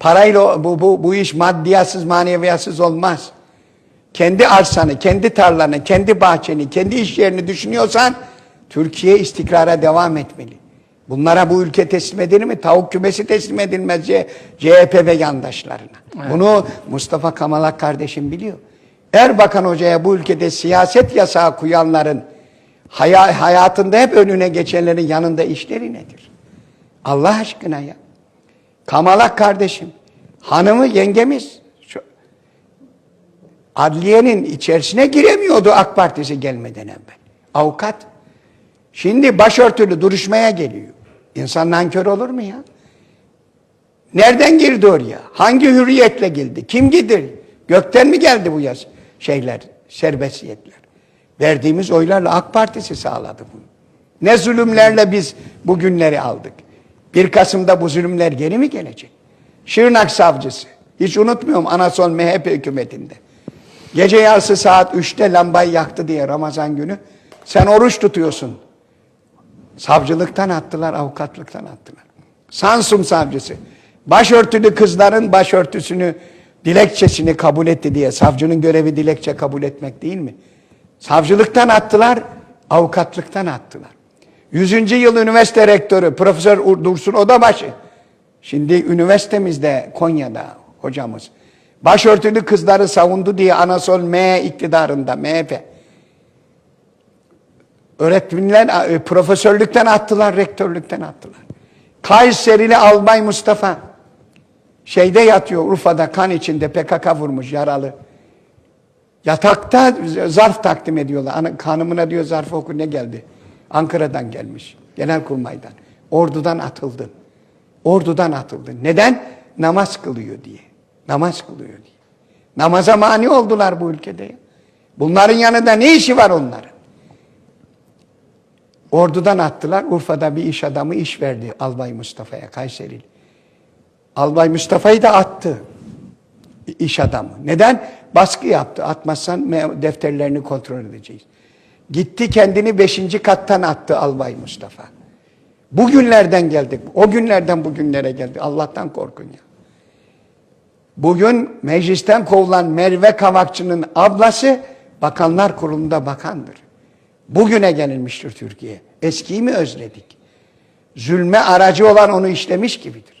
Parayla bu, bu, bu iş maddiyatsız maneviyatsız olmaz. Kendi arsanı, kendi tarlanı, kendi bahçeni, kendi iş yerini düşünüyorsan Türkiye istikrara devam etmeli. Bunlara bu ülke teslim edilir mi? Tavuk kümesi teslim edilmez CHP ve yandaşlarına. Bunu Mustafa Kamalak kardeşim biliyor. Erbakan Hoca'ya bu ülkede siyaset yasağı koyanların haya- hayatında hep önüne geçenlerin yanında işleri nedir? Allah aşkına ya. Kamalak kardeşim, hanımı yengemiz. Şu, adliyenin içerisine giremiyordu AK Partisi gelmeden evvel. Avukat. Şimdi başörtülü duruşmaya geliyor. İnsan nankör olur mu ya? Nereden girdi oraya? Hangi hürriyetle girdi? Kim gidir? Gökten mi geldi bu yaz şeyler, serbestiyetler? Verdiğimiz oylarla AK Partisi sağladı bunu. Ne zulümlerle biz bu günleri aldık. 1 Kasım'da bu zulümler geri mi gelecek? Şırnak savcısı. Hiç unutmuyorum Anasol MHP hükümetinde. Gece yarısı saat 3'te lambayı yaktı diye Ramazan günü. Sen oruç tutuyorsun. Savcılıktan attılar, avukatlıktan attılar. Samsun savcısı. Başörtülü kızların başörtüsünü, dilekçesini kabul etti diye. Savcının görevi dilekçe kabul etmek değil mi? Savcılıktan attılar, avukatlıktan attılar. 100. yıl üniversite rektörü Profesör Ur- Dursun Odabaşı. Şimdi üniversitemizde Konya'da hocamız. Başörtülü kızları savundu diye Anasol M iktidarında MHP. Öğretmenler, e, profesörlükten attılar, rektörlükten attılar. Kayserili Albay Mustafa şeyde yatıyor Urfa'da kan içinde PKK vurmuş yaralı. Yatakta zarf takdim ediyorlar. Hanımına diyor zarfı oku ne geldi? Ankara'dan gelmiş. Genelkurmay'dan. Ordudan atıldı. Ordudan atıldı. Neden? Namaz kılıyor diye. Namaz kılıyor diye. Namaza mani oldular bu ülkede. Bunların yanında ne işi var onların? Ordudan attılar. Urfa'da bir iş adamı iş verdi Albay Mustafa'ya Kayserili. Albay Mustafa'yı da attı iş adamı. Neden? Baskı yaptı. Atmazsan defterlerini kontrol edeceğiz. Gitti kendini beşinci kattan attı Albay Mustafa. Bugünlerden geldik. O günlerden bugünlere geldik. Allah'tan korkun ya. Bugün meclisten kovulan Merve Kavakçı'nın ablası Bakanlar Kurulu'nda bakandır. Bugüne gelinmiştir Türkiye. Eskiyi mi özledik? Zulme aracı olan onu işlemiş gibidir.